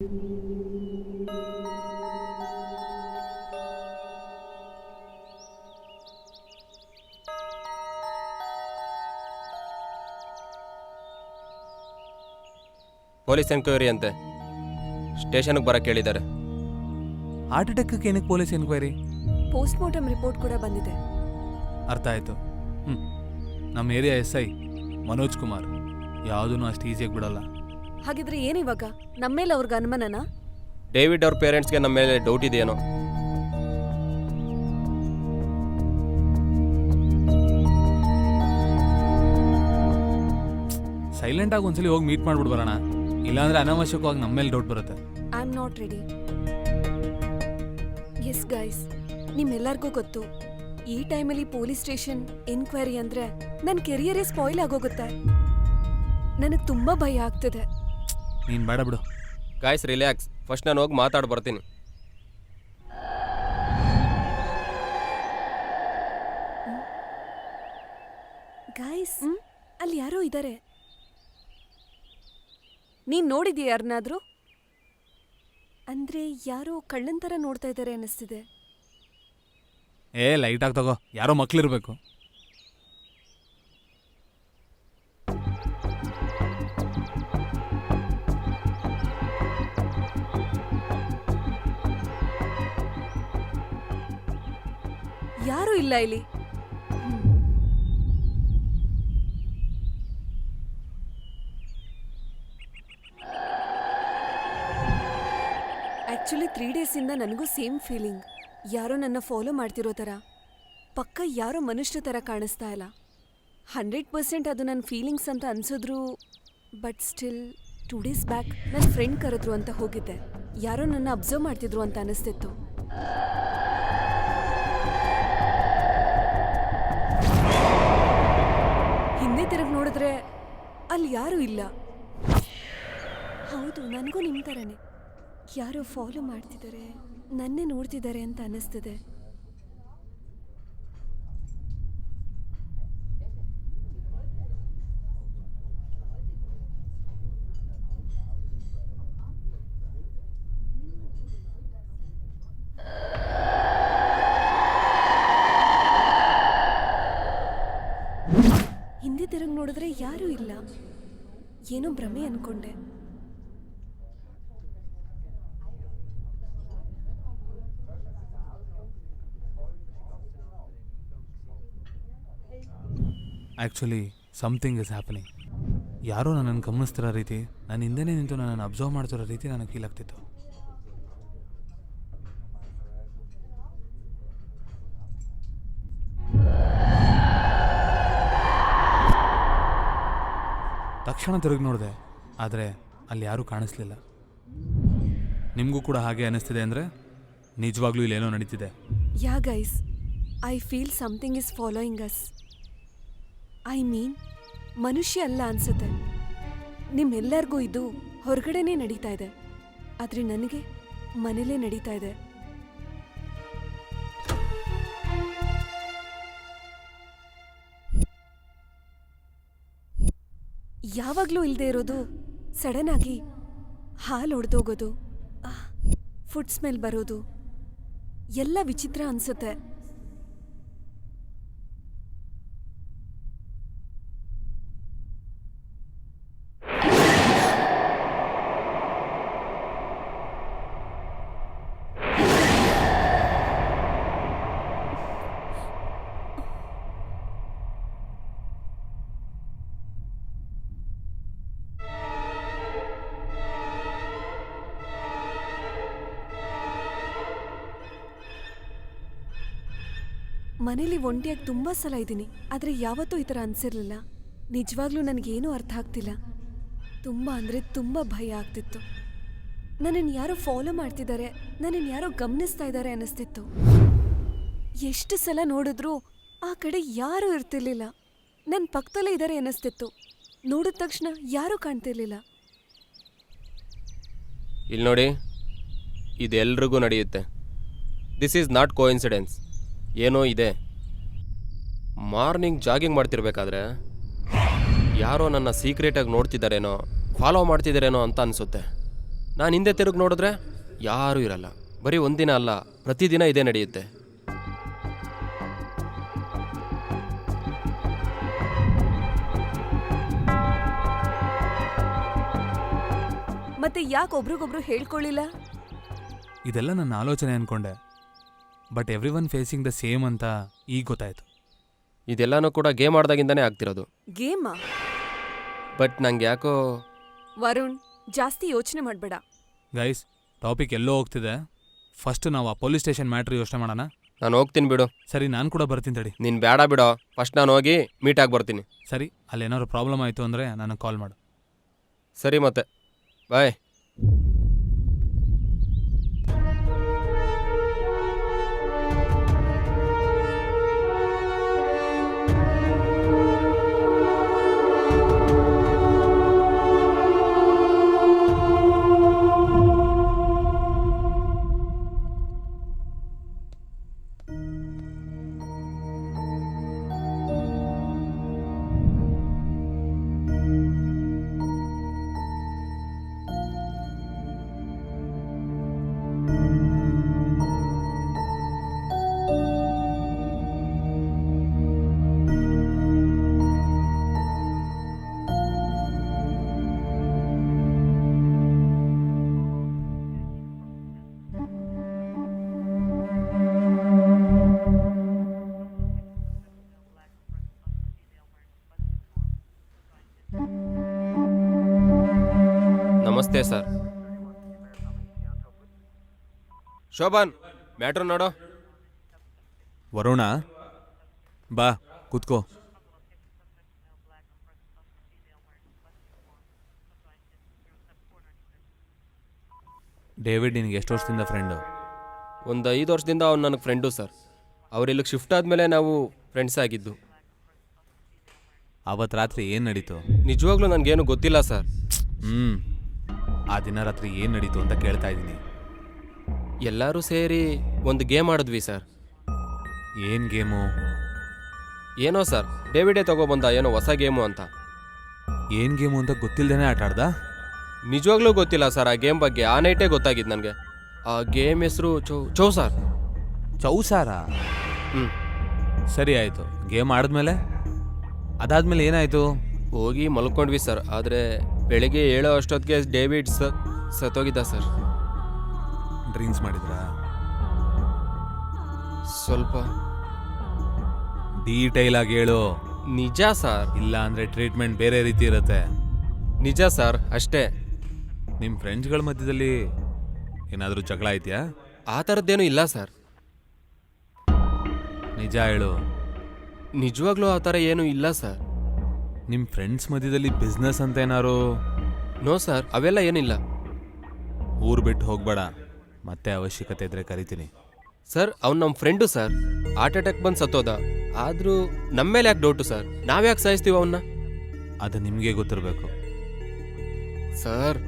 Police enquiry ಅಂತೆ. ಸ್ಟೇಷನ್ಗೆ ಬರಕ್ಕೆ ಹೇಳಿದ್ದಾರೆ. ಹಾರ್ಟ್ ಅಟ್ಯಾಕ್ ಏನಕ್ಕೆ police enquiry? Post mortem report ಕೂಡ ಬಂದಿದೆ. ಅರ್ಥ ಆಯ್ತು. ಹ್ಞೂ ನಮ್ಮ area S I Manoj Kumar. ಯಾವುದೂ ಅಷ್ಟು ಈಸಿಯಾಗಿ ಬಿಡಲ್ಲ. ಹಾಗಿದ್ರೆ ಏನಿವಾಗ? ನಮ್ಮೇಲೆ ಅವ್ರಿಗೆ ಅನುಮಾನನಾ? ಡೇವಿಡ್ ಅವ್ರ ಪೇರೆಂಟ್ಸ್ಗೆ ನಮ್ಮ ಮೇಲೆ ಡೌಟ್ ಇದೆಯೇನೋ. ಸೈಲೆಂಟ್ ಆಗಿ ಒಂದ್ಸಲಿ ಹೋಗಿ ಮೀಟ್ ಮಾಡ್ಬಿಡ್ ಬರೋಣ ಇಲ್ಲಾಂದ್ರೆ ಅನಾವಶ್ಯಕವಾಗಿ ನಮ್ಮ ಮೇಲೆ ಡೌಟ್ ಬರುತ್ತೆ. I am not ready yes guys ನಿಮ್ಮೆಲ್ಲರಿಗೂ ಗೊತ್ತು. ಈ ಟೈಮಲ್ಲಿ ಪೊಲೀಸ್ ಸ್ಟೇಷನ್ ಎನ್ಕ್ವೈರಿ ಅಂದ್ರೆ ನನ್ನ ಕೆರಿಯರೇ ಸ್ಪಾಯ್ಲ್ ಆಗೋಗುತ್ತೆ. ನನಗೆ ತುಂಬಾ ಭಯ ಆಗ್ತಿದೆ. ನೀನು ಬೇಡ ಬಿಡು. ಗಾಯ್ಸ್ ರಿಲ್ಯಾಕ್ಸ್ ಫಸ್ಟ್ ನಾನು ಹೋಗಿ ಮಾತಾಡಿ ಬರ್ತೀನಿ. ಗಾಯ್ಸ್ ಅಲ್ಲಿ ಯಾರೋ ಇದ್ದಾರೆ ನೀನ್ ನೋಡಿದ್ಯಾ ಯಾರನ್ನಾದ್ರೂ ಅಂದ್ರೆ ಯಾರೋ ಕಳ್ಳಂತರ ಥರ ನೋಡ್ತಾ ಇದ್ದಾರೆ ಅನ್ನಿಸ್ತಿದೆ. ಏ ಲೈಟಾಗಿ ತಗೋ. ಯಾರೋ ಮಕ್ಳಿರ್ಬೇಕು. ಇಲ್ಲ ಇಲ್ಲಿ. ಆಕ್ಚುಲಿ ತ್ರೀ ಡೇಸಿಂದ ನನಗೂ ಸೇಮ್ ಫೀಲಿಂಗ್ ಯಾರೋ ನನ್ನ ಫಾಲೋ ಮಾಡ್ತಿರೋ ಥರ ಪಕ್ಕ ಯಾರೋ ಮನುಷ್ಯರ ಥರ ಕಾಣಿಸ್ತಾ ಇಲ್ಲ. ಹಂಡ್ರೆಡ್ ಪರ್ಸೆಂಟ್ ಅದು ನನ್ನ ಫೀಲಿಂಗ್ಸ್ ಅಂತ ಅನ್ಸಿದ್ರು but still two days back ನನ್ನ ಫ್ರೆಂಡ್ ಕರೆದ್ರು ಅಂತ ಹೋಗಿದ್ದೆ. ಯಾರೋ ನನ್ನ ಅಬ್ಸರ್ವ್ ಮಾಡ್ತಿದ್ರು ಅಂತ ಅನಿಸ್ತಿತ್ತು. ನೋಡಿದ್ರೆ ಅಲ್ಲಿ ಯಾರೂ ಇಲ್ಲ. ಹೌದು, ನನಗೂ ನಿಮ್ಮ ಥರನೇ ಯಾರೋ ಫಾಲೋ ಮಾಡ್ತಿದ್ದಾರೆ, ನನ್ನೇ ನೋಡ್ತಿದ್ದಾರೆ ಅಂತ ಅನ್ನಿಸ್ತಿದೆ ಹಿಂದೆ ತಿರುಗಿ ನೋಡಿದ್ರೆ ಯಾರೂ ಇಲ್ಲ ಏನೋ ಭ್ರಮೆ ಅನ್ಕೊಂಡೆ. ಆ್ಯಕ್ಚುಲಿ ಸಮಥಿಂಗ್ ಇಸ್ ಹ್ಯಾಪನಿಂಗ್ ಯಾರೋ ನನ್ನನ್ನು ಗಮನಿಸ್ತಿರೋ ರೀತಿ ನಾನು ಹಿಂದೆನೇ ನಿಂತು ನನ್ನನ್ನು ಅಬ್ಸರ್ವ್ ಮಾಡ್ತಿರೋ ರೀತಿ ನನಗೆ ಫೀಲ್ ಆಗ್ತಿತ್ತು. ತಕ್ಷಣ ತಿರುಗಿ ನೋಡಿದೆ, ಆದರೆ ಅಲ್ಲಿ ಯಾರೂ ಕಾಣಿಸ್ಲಿಲ್ಲ. ನಿಮಗೂ ಕೂಡ ಹಾಗೆ ಅನ್ನಿಸ್ತಿದೆ ಅಂದರೆ ನಿಜವಾಗ್ಲೂ ಇಲ್ಲೇನೋ ನಡೀತಿದೆ. Yeah guys, I feel something is following us I mean ಮನುಷ್ಯ ಅಲ್ಲ ಅನ್ಸುತ್ತೆ. ನಿಮ್ಮೆಲ್ಲರಿಗೂ ಇದು ಹೊರಗಡೆನೇ ನಡೀತಾ ಇದೆ. ಆದರೆ ನನಗೆ ಮನೇಲೇ ನಡೀತಾ ಇದೆ. ಯಾವಾಗಲೂ ಇಲ್ಲದೆ ಇರೋದು. ಸಡನ್ ಆಗಿ ಹಾಲು ಒಡೆದೋಗೋದು ಫುಡ್ ಸ್ಮೆಲ್ ಬರೋದು. ಎಲ್ಲ ವಿಚಿತ್ರ ಅನ್ಸುತ್ತೆ. ಮನೇಲಿ ಒಂಟಿಯಾಗಿ ತುಂಬಾ ಸಲ ಇದ್ದೀನಿ, ಆದ್ರೆ ಯಾವತ್ತೂ ಈ ಥರ ಅನ್ಸಿರ್ಲಿಲ್ಲ. ನಿಜವಾಗ್ಲೂ ನನಗೇನೂ ಅರ್ಥ ಆಗ್ತಿಲ್ಲ. ತುಂಬಾ ಅಂದ್ರೆ ತುಂಬಾ ಭಯ ಆಗ್ತಿತ್ತು. ನನ್ನನ್ನು ಯಾರೋ ಫಾಲೋ ಮಾಡ್ತಿದ್ದಾರೆ, ನನ್ನನ್ನು ಯಾರೋ ಗಮನಿಸ್ತಾ ಇದ್ದಾರೆ ಅನ್ನಿಸ್ತಿತ್ತು. ಎಷ್ಟು ಸಲ ನೋಡಿದ್ರೂ ಆ ಕಡೆ ಯಾರೂ ಇರ್ತಿರ್ಲಿಲ್ಲ. ನನ್ನ ಪಕ್ಕದಲ್ಲೇ ಇದ್ದಾರೆ ಅನ್ನಿಸ್ತಿತ್ತು. ನೋಡಿದ ತಕ್ಷಣ ಯಾರೂ ಕಾಣ್ತಿರ್ಲಿಲ್ಲ. ಇಲ್ಲಿ ನೋಡಿ ಇದೆಲ್ರಿಗೂ ನಡೆಯುತ್ತೆ. This is not coincidence ಏನೋ ಇದೆ. ಮಾರ್ನಿಂಗ್ ಜಾಗಿಂಗ್ ಮಾಡ್ತಿರ್ಬೇಕಾದ್ರೆ ಯಾರೋ ನನ್ನ ಸೀಕ್ರೆಟಾಗಿ ನೋಡ್ತಿದ್ದಾರೇನೋ ಫಾಲೋ ಮಾಡ್ತಿದ್ದಾರೇನೋ ಅಂತ ಅನಿಸುತ್ತೆ. ನಾನು ಹಿಂದೆ ತಿರುಗಿ ನೋಡಿದ್ರೆ ಯಾರೂ ಇರಲ್ಲ. ಬರೀ ಒಂದಿನ ಅಲ್ಲ ಪ್ರತಿದಿನ ಇದೇ ನಡೆಯುತ್ತೆ. ಮತ್ತೆ ಯಾಕೆ ಒಬ್ರಿಗೊಬ್ರು ಹೇಳ್ಕೊಳ್ಳಿಲ್ಲ ಇದೆಲ್ಲ ನನ್ನ ಆಲೋಚನೆ ಅನ್ಕೊಂಡೆ. But everyone facing the same ಅಂತ ಈಗ ಗೊತ್ತಾಯ್ತು. ಇದೆಲ್ಲನೂ ಕೂಡ ಗೇಮ್ ಆಡ್ದಾಗಿಂದನೇ ಆಗ್ತಿರೋದು. ಗೇಮಾ? ಬಟ್ ನಂಗೆ ಯಾಕೋ ವರುಣ್ ಜಾಸ್ತಿ ಯೋಚನೆ ಮಾಡಬೇಡ. ಗೈಸ್ ಟಾಪಿಕ್ ಎಲ್ಲೋ ಹೋಗ್ತಿದೆ. ಫಸ್ಟ್ ನಾವು ಆ ಪೊಲೀಸ್ ಸ್ಟೇಷನ್ ಮ್ಯಾಟ್ರ್ ಯೋಚನೆ ಮಾಡೋಣ? ನಾನು ಹೋಗ್ತೀನಿ ಬಿಡು. ಸರಿ ನಾನು ಕೂಡ ಬರ್ತೀನಿ ತಡಿ. ನೀನು ಬೇಡ ಬಿಡು. ಫಸ್ಟ್ ನಾನು ಹೋಗಿ ಮೀಟ್ ಆಗಿ ಬರ್ತೀನಿ. ಸರಿ ಅಲ್ಲಿ ಏನಾದ್ರು ಪ್ರಾಬ್ಲಮ್ ಆಯಿತು ಅಂದರೆ ನನಗೆ ಕಾಲ್ ಮಾಡು. ಸರಿ ಮತ್ತೆ. Bye sir. ಶೋಭಾನ್ ಮ್ಯಾಟ್ರ್ ನೋಡೋ. ವರುಣ ಬಾ ಕೂತ್ಕೋ. ಡೇವಿಡ್ ನಿನಗೆ ಎಷ್ಟು ವರ್ಷದಿಂದ ಫ್ರೆಂಡು ಒಂದು ಐದು ವರ್ಷದಿಂದ ಅವ್ನು ನನಗೆ ಫ್ರೆಂಡು ಸರ್. ಅವ್ರು ಇಲ್ಲಿಗೆ ಶಿಫ್ಟ್ ಆದಮೇಲೆ ನಾವು ಫ್ರೆಂಡ್ಸ್ ಆಗಿದ್ದು. ಅವತ್ತು ರಾತ್ರಿ ಏನು ನಡೀತು? ನಿಜವಾಗ್ಲೂ ನನಗೇನು ಗೊತ್ತಿಲ್ಲ ಸರ್. ಹ್ಞೂ ಆ ದಿನ ರಾತ್ರಿ ಏನು ನಡೀತು ಅಂತ ಕೇಳ್ತಾ ಇದ್ದೀನಿ. ಎಲ್ಲರೂ ಸೇರಿ ಒಂದು ಗೇಮ್ ಆಡಿದ್ವಿ ಸರ್. ಏನು ಗೇಮು? ಏನೋ ಸರ್ ಡೇವಿಡೇ ತಗೊಬಂದ ಏನೋ ಹೊಸ ಗೇಮು ಅಂತ. ಏನು ಗೇಮು ಅಂತ ಗೊತ್ತಿಲ್ಲದೇನೆ ಆಟ ಆಡ್ದ? ನಿಜವಾಗ್ಲೂ ಗೊತ್ತಿಲ್ಲ ಸರ್ ಆ ಗೇಮ್ ಬಗ್ಗೆ ಆ ನೈಟೇ ಗೊತ್ತಾಗಿದ್ದು ನನಗೆ. ಆ ಗೇಮ್ ಹೆಸರು ಚೌ ಚೌ ಸರ್. ಚೌಸಾರ ಹ್ಞೂ ಸರಿ ಆಯಿತು ಗೇಮ್ ಆಡಿದ್ಮೇಲೆ? ಅದಾದ್ಮೇಲೆ ಏನಾಯಿತು? ಹೋಗಿ ಮಲ್ಕೊಂಡ್ವಿ ಸರ್ ಆದರೆ ಬೆಳಿಗ್ಗೆ ಏಳೋ ಅಷ್ಟೊತ್ತಿಗೆ ಡೇವಿಡ್ ಸ ಸತ್ತೋಗಿದ್ದ ಸರ್. ಡ್ರಿಂಕ್ಸ್ ಮಾಡಿದ್ರಾ? ಸ್ವಲ್ಪ. ಡೀಟೈಲ್ ಆಗಿ ಹೇಳು. ನಿಜ ಸರ್. ಇಲ್ಲ ಅಂದ್ರೆ ಟ್ರೀಟ್ಮೆಂಟ್ ಬೇರೆ ರೀತಿ ಇರುತ್ತೆ. ನಿಜ ಸರ್ ಅಷ್ಟೇ. ನಿಮ್ಮ ಫ್ರೆಂಡ್ಸ್ಗಳ ಮಧ್ಯದಲ್ಲಿ ಏನಾದರೂ ಜಗಳ ಐತ್ಯಾ ಆ ಥರದ್ದೇನೂ ಇಲ್ಲ ಸರ್. ನಿಜ ಹೇಳು. ನಿಜವಾಗ್ಲೂ ಆ ಥರ ಏನೂ ಇಲ್ಲ ಸರ್. ನಿಮ್ಮ ಫ್ರೆಂಡ್ಸ್ ಮಧ್ಯದಲ್ಲಿ ಬಿಸ್ನೆಸ್ ಅಂತ ಏನಾರು? ನೋ ಸರ್ ಅವೆಲ್ಲ ಏನಿಲ್ಲ. ಊರು ಬಿಟ್ಟು ಹೋಗ್ಬೇಡ. ಮತ್ತೆ ಅವಶ್ಯಕತೆ ಇದ್ರೆ ಕರಿತೀನಿ. ಸರ್ ಅವ್ನು ನಮ್ಮ ಫ್ರೆಂಡು ಸರ್ ಹಾರ್ಟ್ ಅಟ್ಯಾಕ್ ಬಂದು ಸತ್ತೋದ. ಆದರೂ ನಮ್ಮ ಮೇಲೆ ಯಾಕೆ ಡೌಟು ಸರ್ ನಾವ್ಯಾಕೆ ಸಾಯಿಸ್ತೀವಿ ಅವನ್ನ ಅದು ನಿಮಗೆ ಗೊತ್ತಿರಬೇಕು. ಸರ್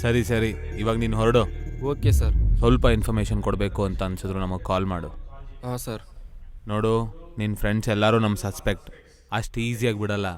ಸರಿ ಸರಿ. ಇವಾಗ ನೀನು ಹೊರಡು. ಓಕೆ ಸರ್ ಸ್ವಲ್ಪ ಇನ್ಫಾರ್ಮೇಷನ್ ಕೊಡಬೇಕು ಅಂತ ಅನ್ಸಿದ್ರು ನಮಗೆ ಕಾಲ್ ಮಾಡು. ಹಾಂ ಸರ್ ನೋಡು ನಿನ್ನ ಫ್ರೆಂಡ್ಸ್ ಎಲ್ಲರೂ ನಮ್ಮ ಸಸ್ಪೆಕ್ಟ್ ಅಷ್ಟು ಈಸಿಯಾಗಿ ಬಿಡಲ್ಲ.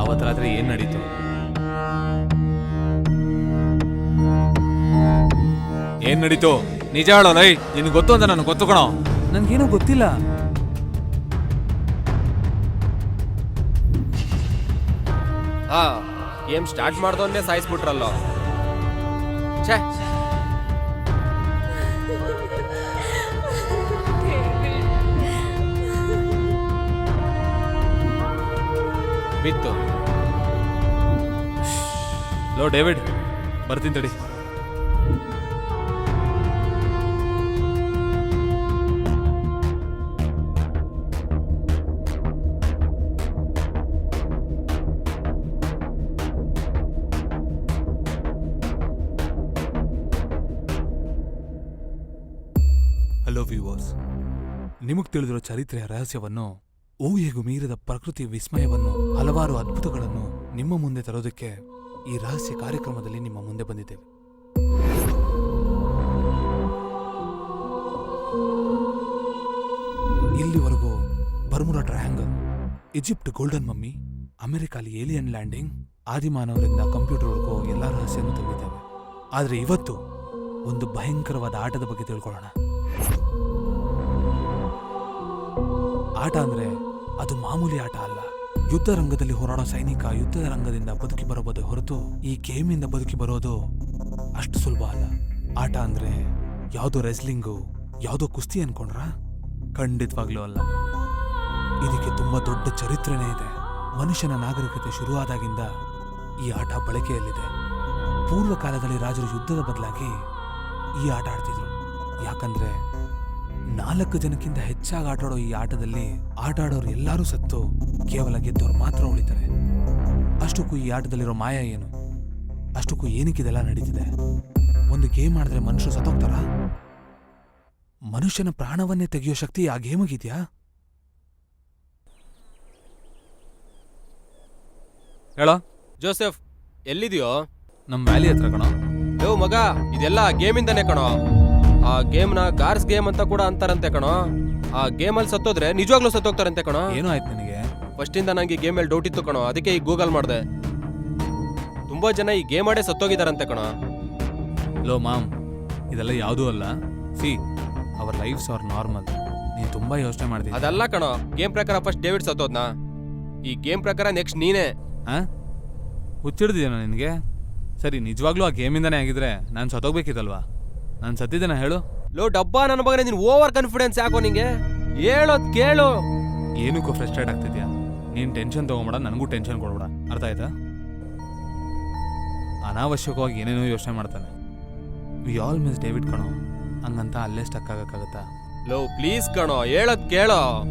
ಅವತ್ತು ರಾತ್ರಿ ಏನು ನಡೀತು? ಏನ್ ನಡೀತು? ನಿಜ ಹೇಳೋ ಲೈ ನಿನ್ ಗೊತ್ತು ಅಂತ ನನಗೆ ಗೊತ್ತು ಕಣೋ. ನನ್ಗೇನು ಗೊತ್ತಿಲ್ಲ. ಹಾ ಗೇಮ್ ಸ್ಟಾರ್ಟ್ ಮಾಡ್ದವನ್ನೇ ಸಾಯಿಸ್ಬಿಟ್ರಲ್ಲೋ. ಛೇ. ಬಿತ್ತು. ಲೋ ಡೇವಿಡ್ ಬರ್ತೀನಿ ತಡಿ. ಹಲೋ ವ್ಯೂವರ್ಸ್ ನಿಮಗೆ ತಿಳಿದಿರೋ ಚರಿತ್ರೆಯ ರಹಸ್ಯವನ್ನು, ಊಹೆಗೂ ಮೀರಿದ ಪ್ರಕೃತಿ ವಿಸ್ಮಯವನ್ನು, ಹಲವಾರು ಅದ್ಭುತಗಳನ್ನು ನಿಮ್ಮ ಮುಂದೆ ತರೋದಕ್ಕೆ ಈ ರಹಸ್ಯ ಕಾರ್ಯಕ್ರಮದಲ್ಲಿ ನಿಮ್ಮ ಮುಂದೆ ಬಂದಿದ್ದೇವೆ. ಇಲ್ಲಿವರೆಗೂ Bermuda triangle, Egypt golden mummy, ಅಮೆರಿಕಾಲಿ alien landing, ಆದಿಮಾನವರಿಂದ ಕಂಪ್ಯೂಟರ್ವರೆಗೂ ಎಲ್ಲ ರಹಸ್ಯವನ್ನು ತಂದಿದ್ದೇವೆ. ಆದರೆ ಇವತ್ತು ಒಂದು ಭಯಂಕರವಾದ ಆಟದ ಬಗ್ಗೆ ತಿಳ್ಕೊಳ್ಳೋಣ. ಆಟ ಅಂದ್ರೆ ಅದು ಮಾಮೂಲಿ ಆಟ ಅಲ್ಲ. ಯುದ್ಧ ರಂಗದಲ್ಲಿ ಹೋರಾಡೋ ಸೈನಿಕ ಯುದ್ಧದ ರಂಗದಿಂದ ಬದುಕಿ ಬರಬಹುದು ಹೊರತು ಈ ಗೇಮಿಂದ ಬದುಕಿ ಬರೋದು ಅಷ್ಟು ಸುಲಭ ಅಲ್ಲ. ಆಟ ಅಂದ್ರೆ ಯಾವುದೋ ರೆಸ್ಲಿಂಗು ಯಾವುದೋ ಕುಸ್ತಿ ಅನ್ಕೊಂಡ್ರ? ಖಂಡಿತವಾಗ್ಲೂ ಅಲ್ಲ. ಇದಕ್ಕೆ ತುಂಬಾ ದೊಡ್ಡ ಚರಿತ್ರೆನೇ ಇದೆ. ಮನುಷ್ಯನ ನಾಗರಿಕತೆ ಶುರುವಾದಾಗಿಂದ ಈ ಆಟ ಬಳಕೆಯಲ್ಲಿದೆ. ಪೂರ್ವ ಕಾಲದಲ್ಲಿ ರಾಜರು ಯುದ್ಧದ ಬದಲಾಗಿ ಈ ಆಟ ಆಡ್ತಿದ್ರು. ಯಾಕಂದ್ರೆ ನಾಲ್ಕು ಜನಕ್ಕಿಂತ ಹೆಚ್ಚಾಗಿ ಆಟಾಡೋ ಈ ಆಟದಲ್ಲಿ ಆಟ ಆಡೋರು ಎಲ್ಲರೂ ಸತ್ತು ಕೇವಲ ಗೆದ್ದವ್ರು ಮಾತ್ರ ಉಳಿತಾರೆ. ಅಷ್ಟಕ್ಕೂ ಈ ಆಟದಲ್ಲಿರೋ ಮಾಯ ಏನು? ಅಷ್ಟಕ್ಕೂ ಏನಕ್ಕೆ ಇದೆಲ್ಲ ನಡೀತಿದೆ? ಒಂದು ಗೇಮ್ ಆಡಿದ್ರೆ ಮನುಷ್ಯ ಸತ್ತೋಗ್ತಾರ? ಮನುಷ್ಯನ ಪ್ರಾಣವನ್ನೇ ತೆಗೆಯೋ ಶಕ್ತಿ ಆ ಗೇಮಿಗಿದೆಯಾ? ಹೇಳೋ ಜೋಸೆಫ್ ಎಲ್ಲಿದೆಯೋ? ನಮ್ಮ ವ್ಯಾಲಿ ಹತ್ರ ಕಣೋ. ಯೋ ಮಗ ಇದೆಲ್ಲ ಗೇಮಿಂದಾನೇ ಕಣೋ. ಆ ಗೇಮ್ನ ಗಾರ್ಸ್ ಗೇಮ್ ಅಂತ ಕೂಡ ಅಂತಾರಂತೆ ಕಣೋ. ಆ ಗೇಮಲ್ಲಿ ಸತ್ತೋದ್ರೆ ನಿಜವಾಗ್ಲೂ ಸತ್ತೋಗ್ತಾರಂತೆ ಕಣೋ. ಏನೋ ಆಯ್ತು ನನಗೆ? ಫಸ್ಟಿಂದ ನಂಗೆ ಗೇಮ್ ಮೇಲೆ ಡೌಟ್ ಇತ್ತು ಕಣೋ. ಅದಕ್ಕೆ ಈಗ ಗೂಗಲ್ ಮಾಡಿದೆ. ತುಂಬಾ ಜನ ಈ ಗೇಮ್ ಆಡೇ ಸತ್ತೋಗಿದಾರಂತೆ ಕಣೋ. ಲೋ ಮಾಮ್ ಇದೆಲ್ಲ ಯಾವುದೂ ಅಲ್ಲ. See our lives are normal ನೀನು ತುಂಬಾ ಯೋಚನೆ ಮಾಡಿದೆ ಅದಲ್ಲ ಕಣೋ. ಗೇಮ್ ಪ್ರಕಾರ ಫಸ್ಟ್ ಡೇವಿಡ್ ಸತ್ತೋದ್ನಾ? ಈ ಗೇಮ್ ಪ್ರಕಾರ ನೆಕ್ಸ್ಟ್ ನೀನೇ. ಹಾಂ ಹುಚ್ಚಿಡ್ದಿದೇನೋ ನಿನಗೆ? ಸರಿ ನಿಜವಾಗ್ಲೂ ಆ ಗೇಮಿಂದನೇ ಆಗಿದ್ರೆ ನಾನು ಸತ್ತೋಗ್ಬೇಕಿತ್ತಲ್ವಾ? ನಾನು ಸತ್ತಿದ್ದೇನ ಹೇಳು? ಲೋ ಡಬ್ಬಾ ನನ್ನ ಬಗ್ಗೆ ನೀನು ಓವರ್ ಕಾನ್ಫಿಡೆನ್ಸ್ ಯಾಕೋ ನಿಂಗೆ? ಹೇಳೋದ್ ಕೇಳು. ಏನಕ್ಕೂ ಫ್ರಸ್ಟ್ರೇಟ್ ಆಗ್ತಿದ್ಯಾ? ನೀನ್ ಟೆನ್ಷನ್ ತೊಗೊಂಬೇಡ ನನಗೂ ಟೆನ್ಷನ್ ಕೊಡ್ಬೇಡ. ಅರ್ಥ ಆಯ್ತಾ? ಅನಾವಶ್ಯಕವಾಗಿ ಏನೇನೋ ಯೋಚನೆ ಮಾಡ್ತಾನೆ. ವಿ ಆಲ್ ಮಿಸ್ ಡೇವಿಡ್ ಕಣೋ. ಹಂಗಂತ ಅಲ್ಲೇ ಸ್ಟಕ್ ಆಗಕ್ಕಾಗತ್ತಾ? ಲೋ ಪ್ಲೀಸ್ ಕಣೋ ಹೇಳೋದ್ ಕೇಳೋ.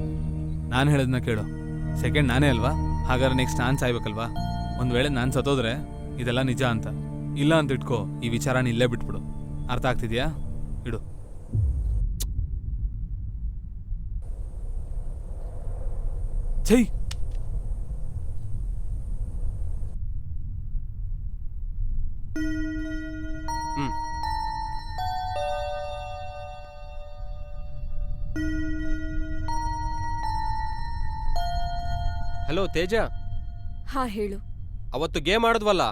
ನಾನು ಹೇಳೋದನ್ನ ಕೇಳು. ಸೆಕೆಂಡ್ ನಾನೇ ಅಲ್ವಾ? ಹಾಗಾದ್ರೆ ನೆಕ್ಸ್ಟ್ ನಾನು ಸಾಯ್ಬೇಕಲ್ವಾ? ಒಂದು ವೇಳೆ ನಾನು ಸತ್ತೋದ್ರೆ ಇದೆಲ್ಲ ನಿಜ ಅಂತ. ಇಲ್ಲ ಅಂತ ಇಟ್ಕೋ ಈ ವಿಚಾರನ ಇಲ್ಲೇ ಬಿಟ್ಬಿಡು. ಅರ್ಥ ಆಗ್ತಿದ್ಯಾ? ಇಡು. ಛೈ! ಹಲೋ ತೇಜ. ಹಾ ಹೇಳು. ಅವತ್ತು ಗೇಮ್ ಆಡಿದ್ವಲ್ಲ?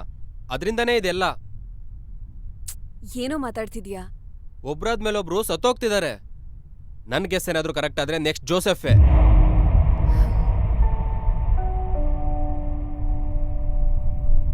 ಅದರಿಂದನೇ ಇದೆಲ್ಲ. ಏನೋ ಮಾತಾಡ್ತಿದ್ಯಾ? ಒಬ್ರಾದ್ಮೇಲೆ ಒಬ್ರು ಸತ್ತೋಗ್ತಿದ್ದಾರೆ. ನನ್ ಗೆಸ್ ಏನಾದ್ರೂ ಕರೆಕ್ಟ್ ಆದ್ರೆ ನೆಕ್ಸ್ಟ್ ಜೋಸೆಫೆ.